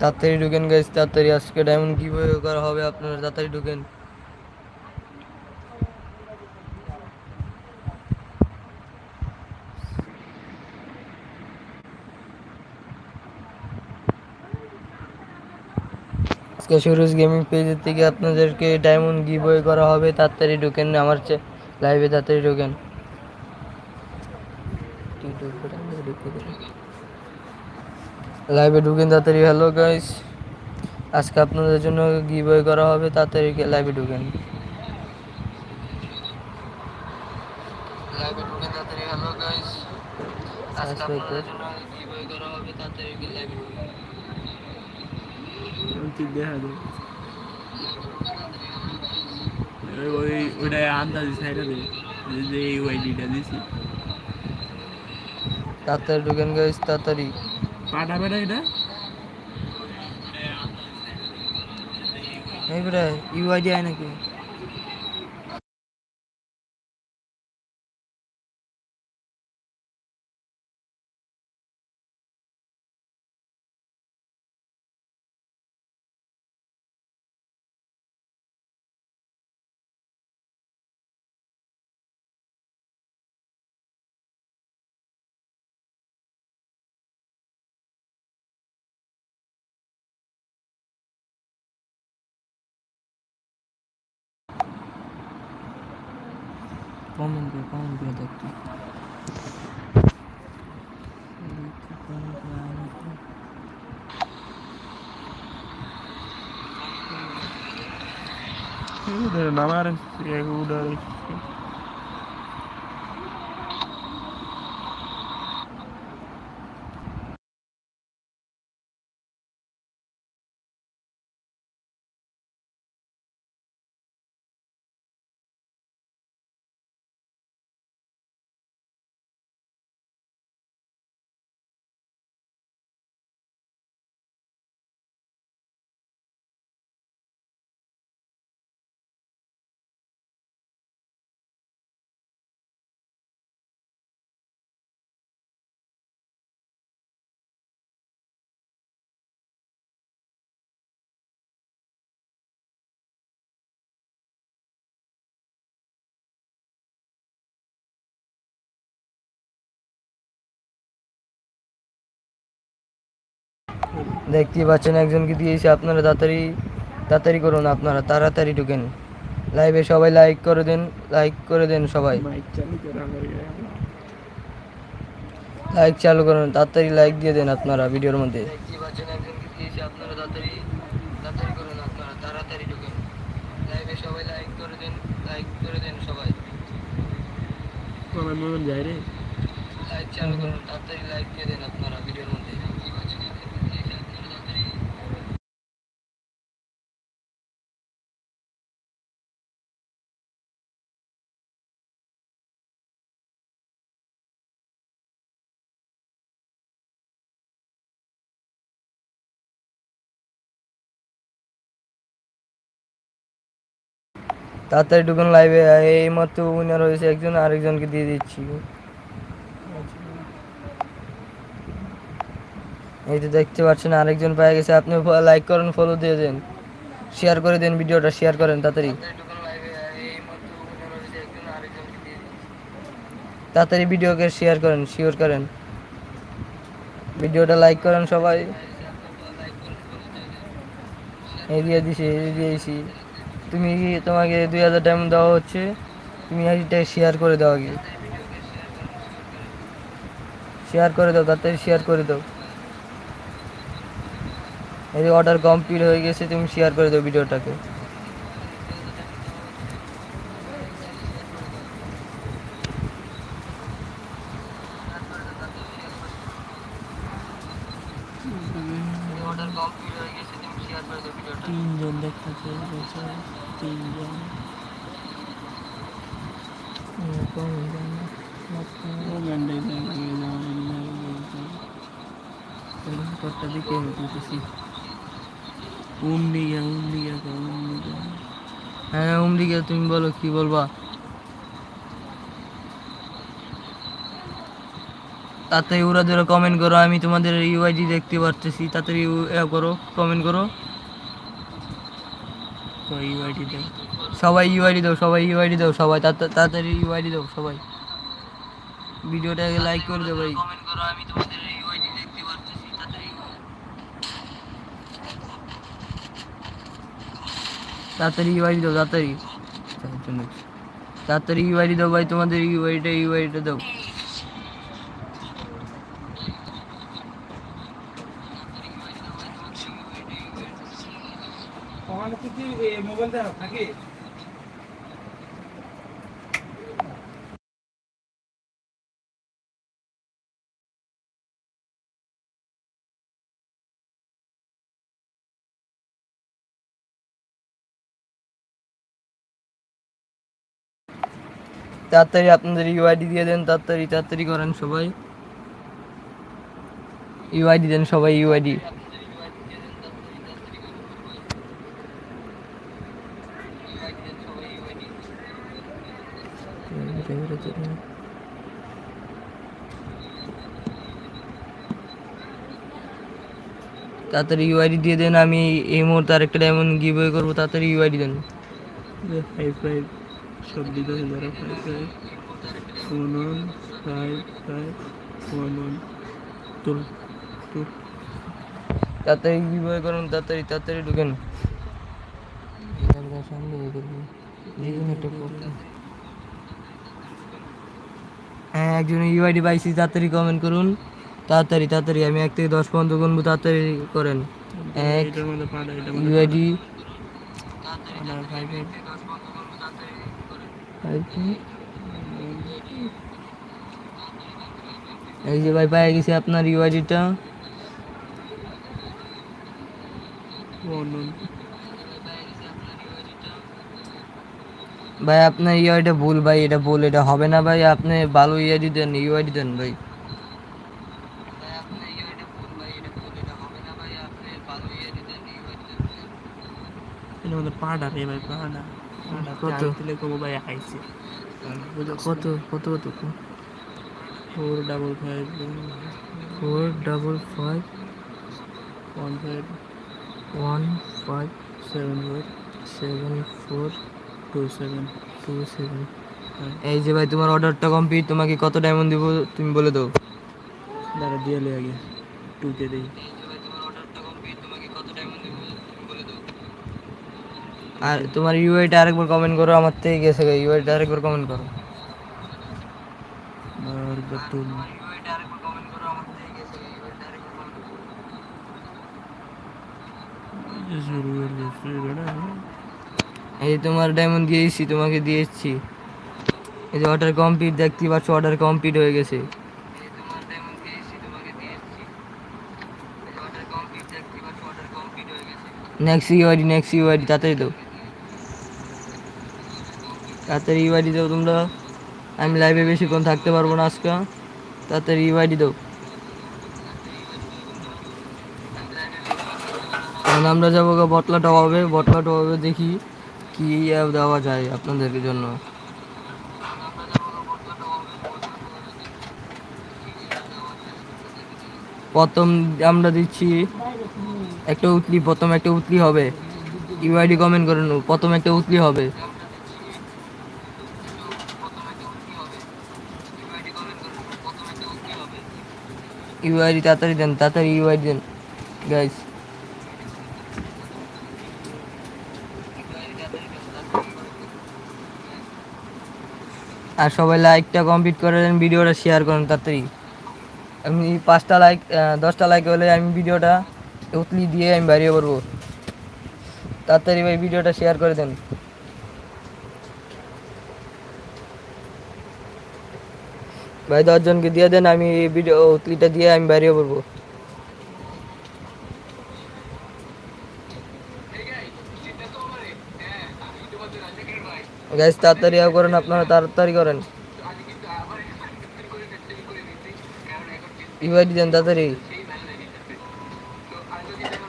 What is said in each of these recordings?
তাড়াতাড়ি ঢুকেন গাইস তাড়াতাড়ি আজকে ডায়মন্ড কীভাবে করা হবে আপনারা, তাড়াতাড়ি ঢুকেন। আজকে সুরজ গেমিং পেজের থেকে আপনাদেরকে ডায়মন্ড গিভওয়ে করা হবে, তাড়াতাড়ি ঢুকেন, আমার লাইভে তাড়াতাড়ি ঢুকেন। লাইভে ঢুকেন তাড়াতাড়ি। হ্যালো গাইস আজকে আপনাদের জন্য গিভওয়ে করা হবে তাড়াতাড়ি লাইভে ঢুকেন। লাইভে ঢুকেন তাড়াতাড়ি। হ্যালো গাইস আজকে আপনাদের জন্য গিভওয়ে করা হবে তাড়াতাড়ি লাইভে ঢুকেন। ঠিক দেখা যায় ওই ওই ওটা আন্দাজি সাইডে দে যে এই ওয়াইডিটা দিছি। তাড়াতাড়ি ঢুকেন গাইস তাড়াতাড়ি। পাটা বেটা এটা? এই বেটা ইউআইডি আয় নাকি? Comment diyor, comment diyor doktor. Udah, namarin, ya udah. দেখতেই পাচ্ছেন একজনকে দিয়েছি আপনারা তাড়াতাড়ি তাড়াতাড়ি করুন আপনারা তাড়াতাড়ি ঢুকেন। লাইভে সবাই লাইক করে দেন লাইক করে দেন সবাই। লাইক চালু করুন তাড়াতাড়ি লাইক দিয়ে দেন আপনারা ভিডিওর মধ্যে। দেখতেই পাচ্ছেন একজনকে দিয়েছি আপনারা তাড়াতাড়ি তাড়াতাড়ি করুন আপনারা তাড়াতাড়ি ঢুকেন। লাইভে সবাই লাইক করে দেন লাইক করে দেন সবাই। আমার মন যায় রে লাইক চালু করুন তাড়াতাড়ি লাইক দিয়ে দেন আপনারা। তাড়াতাড়ি ঢুকুন লাইভে এই মাত্র উইনার হয়েছে একজন, আরেকজনকে দিয়ে দিচ্ছি। এই তো দেখতে পাচ্ছেন, আরেকজন পেয়ে গেছে। আপনি লাইক করেন ফলো দিয়ে দেন। শেয়ার করে দেন ভিডিওটা শেয়ার করেন তাড়াতাড়ি। তাড়াতাড়ি ভিডিওকে শেয়ার করেন শিওর করেন। ভিডিওটা লাইক করেন সবাই। এই দিয়ে দিছি, এই দিয়েছি তুমি তোমাকে দুই হাজার ডায়মন্ড দেওয়া হচ্ছে, তুমি এইটা শেয়ার করে দাও আগে। শেয়ার করে দাও, তাড়াতাড়ি শেয়ার করে দাও। এই অর্ডার কমপ্লিট হয়ে গেছে, তুমি শেয়ার করে দাও ভিডিওটাকে। অর্ডার কমপ্লিট হয়ে গেছে তুমি শেয়ার করে দাও ভিডিওটা তিনজন দেখতেছে বলছে তিনজন ও গান্ডাই থাকে তোরটা দিকে আমি তুলতেছি উমনিয়া উমনিয়া কা উমনিয়া হ্যাঁ উমদিকে তুমি বলো কি বলবা তাড়াতাড়ি ওরা ধরো কমেন্ট করো আমি তোমাদের ইউআইডি দেখতে পারতেছি তাড়াতাড়ি উ- এ করো কমেন্ট করো তো ইউআইডি দেন সবাই ইউআইডি দাও সবাই ইউআইডি দাও সবাই তাড়া- তাড়াতাড়ি ইউআইডি দাও সবাই ভিডিওটাকে লাইক করে দাও ভাই কমেন্ট করো আমি তোমাদের ইউআইডি দেখতে পারতেছি তাড়াতাড়ি তাড়াতাড়ি ইউআইডি দাও তাড়াতাড়ি তাড়াতাড়ি ইউআইডি দাও ভাই তোমাদের ইউআইডিটা ইউআইডিটা দাও মোবাইল দেওয়া থাকে তাড়াতাড়ি আপনাদের ইউআইডি দিয়ে দেন, তাড়াতাড়ি তাড়াতাড়ি করেন সবাই। ইউআইডি দেন সবাই ইউআইডি তাড়াতাড়ি ইউআইডি দিয়ে দেন, আমি এই মুহূর্তে আরেকটা ডায়মন্ড গিভওয়ে করব, তাড়াতাড়ি ইউআইডি দেন। ফাইভ ফাইভ সব দিতে হবে five five one one five five one one তুল তুল। তাড়াতাড়ি গিভওয়ে করুন তাড়াতাড়ি তাড়াতাড়ি ঢুকেন। হ্যাঁ একজন ইউআইডি পাইছি তাড়াতাড়ি কমেন্ট করুন। তাড়াতাড়ি তাড়াতাড়ি আমি এক থেকে দশ পর্যন্ত গুনবো তাড়াতাড়ি করেন। এক ইউআইডি এই যে ভাই পাই গেছি আপনার ইউআইডিটা। ভাই আপনার ইউআইডিটা ভুল ভাই এটা ভুল এটা হবে না ভাই। আপনি ভালো ইউআইডি দেন ইউআইডি দেন ভাই। পাঠা রে ভাই পাঠা কত? দিলে কবো ভাই আইছে কত? কত কত four double five four double five one five one five seven four seven four two seven two seven এই যে ভাই তোমার অর্ডারটা কমপ্লিট তোমাকে কত ডায়মন্ড দিব তুমি বলে দাও। দাঁড়া দিয়ে আগে। টুকে দিই। আর তোমার ইউআইটা আরেকবার কমেন্ট করো আমার থেকে গেছে ইউআইটা আরেকবার কমেন্ট করো। এই তোমার ডায়মন্ড দিয়েছি তোমাকে দিয়েছি। এই যে অর্ডার কমপ্লিট দেখতে পাচ্ছ অর্ডার কমপ্লিট হয়ে গেছে। নেক্সট ইউআইডি নেক্সট ইউআইডি তাড়াতাড়ি দাও তাড়াতাড়ি ইউআইডি দাও তোমরা। আমি লাইভে বেশিক্ষণ থাকতে পারব না আজকে। তাড়াতাড়ি ইউআইডি দাও। এখন আমরা যাব বটলাটা হবে বটলাটা হবে দেখি কি অ্যাপ দেওয়া যায় আপনাদের জন্য। প্রথম আমরা দিচ্ছি একটা উতলি, প্রথম একটা উতলি হবে। ইউআইডি কমেন্ট করেন প্রথম একটা উতলি হবে। ইউআইডি তাড়াতাড়ি দেন, তাড়াতাড়ি ইউআইডি দেন গাইস আর সবাই লাইকটা কমপ্লিট করে দেন, ভিডিওটা শেয়ার করেন তাড়াতাড়ি। আমি পাঁচটা লাইক দশটা লাইক হলে আমি ভিডিওটা উতলি দিয়ে আমি বেরিয়ে পড়ব। তাড়াতাড়ি ভাই, ভিডিওটা শেয়ার করে দেন। ভাই, দশজনকে দিয়ে দেন, আমি ভিডিও উতলিটা দিয়ে আমি বাইরে পড়ব। গ্যাস তাড়াতাড়ি করেন, আপনারা তাড়াতাড়ি করেন। ইউআইডি দেন, তাড়াতাড়ি।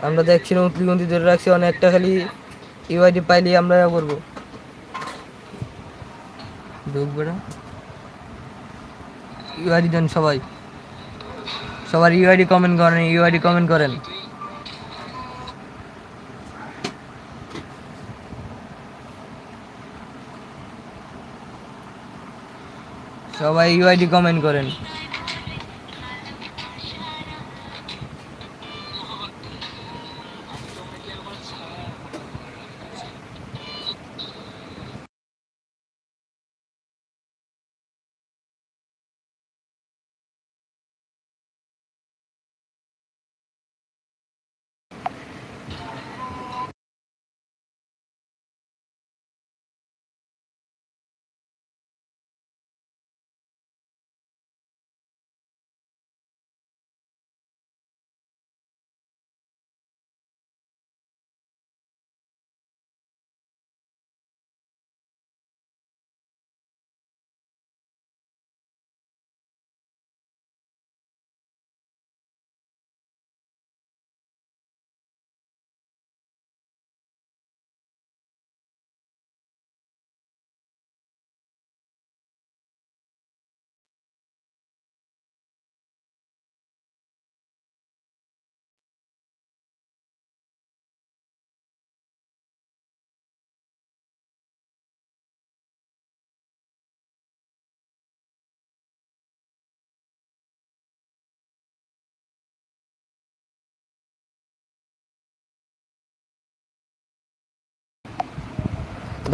আমরা দেখছি না উতলি গন্তি ধরে রাখছি অনেকটা খালি ইউআইডি পাইলে আমরা করব। ঢুকবে না? ইউআইডি দেন সবাই। সবার ইউআইডি কমেন্ট করেন ইউআইডি কমেন্ট করেন। সবাই ইউআইডি কমেন্ট করেন।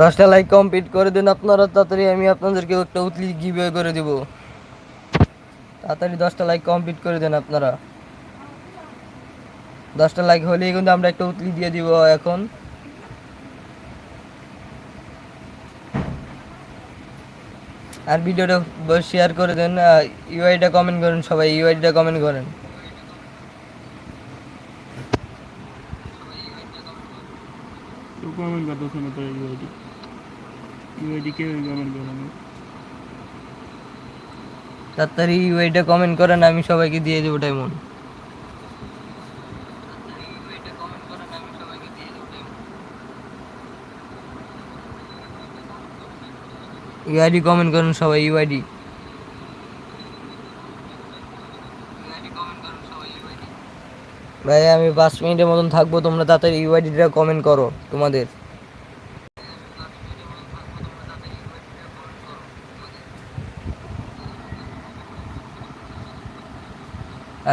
দশটা লাইক কমপ্লিট করে দিন আপনারা, তাড়াতাড়ি আমি আপনাদেরকে একটা উতলি গিভওয়ে করে দিব। তাড়াতাড়ি দশটা লাইক কমপ্লিট করে দেন আপনারা। দশটা লাইক হলেই কিন্তু আমরা একটা উতলি দিয়ে দিব এখন। আর ভিডিওটা শেয়ার করে দেন ইউআইটা কমেন্ট করেন সবাই ইউআইটা কমেন্ট করেন। কমেন্ট করতেছে না তো ইউআইডি কমেন্ট কমেন্ট করেন আমি সবাইকে দিয়ে দেবো টাইমন ইউআইডি কমেন্ট করেন সবাই ইউআইডি ভাই, আমি পাঁচ মিনিটের মতন থাকব, তোমরা তাড়াতাড়ি ইউআইডিটা কমেন্ট করো তোমাদের।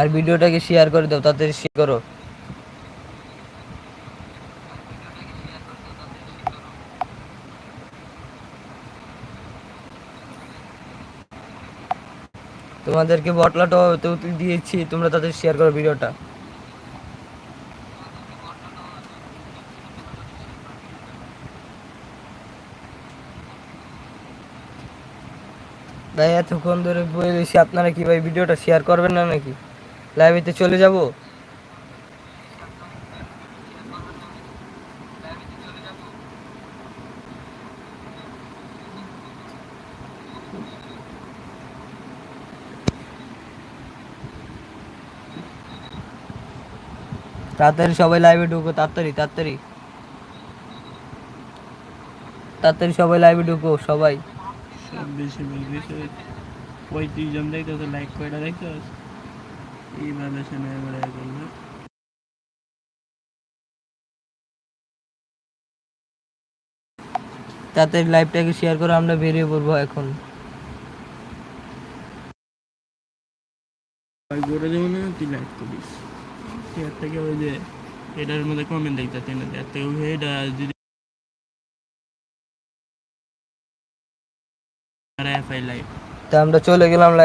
আর ভিডিওটাকে শেয়ার করে দাও তাড়াতাড়ি শেয়ার করো। তোমাদেরকে বটলাটা দিয়েছি, তোমরা তাদের শেয়ার করো ভিডিওটা। তাই এতক্ষণ ধরে বলেছি আপনারা কি ভাই ভিডিওটা শেয়ার করবেন না নাকি? লাইভেতে চলে যাব। তাড়াতাড়ি সবাই লাইভে ঢুকো, তাড়াতাড়ি তাড়াতাড়ি। তাড়াতাড়ি সবাই লাইভে ঢুকো, সবাই। সব বেশি বেশি পঁয়ত্রিশ জন দেখতেছে লাইক কয়টা দেখতেছ? এইভাবে শুনে আমরা করবে তাড়াতাড়ি লাইভটাকে শেয়ার করে আমরা বেরিয়ে পড়ব এখন। ভাই করে দেবো না তুই লাইক করিস। এর থেকে ওই যে এটার মধ্যে কমেন্ট দেখতে না এর থেকে এটা যদি লাইভ তা আমরা চলে গেলাম লাইভ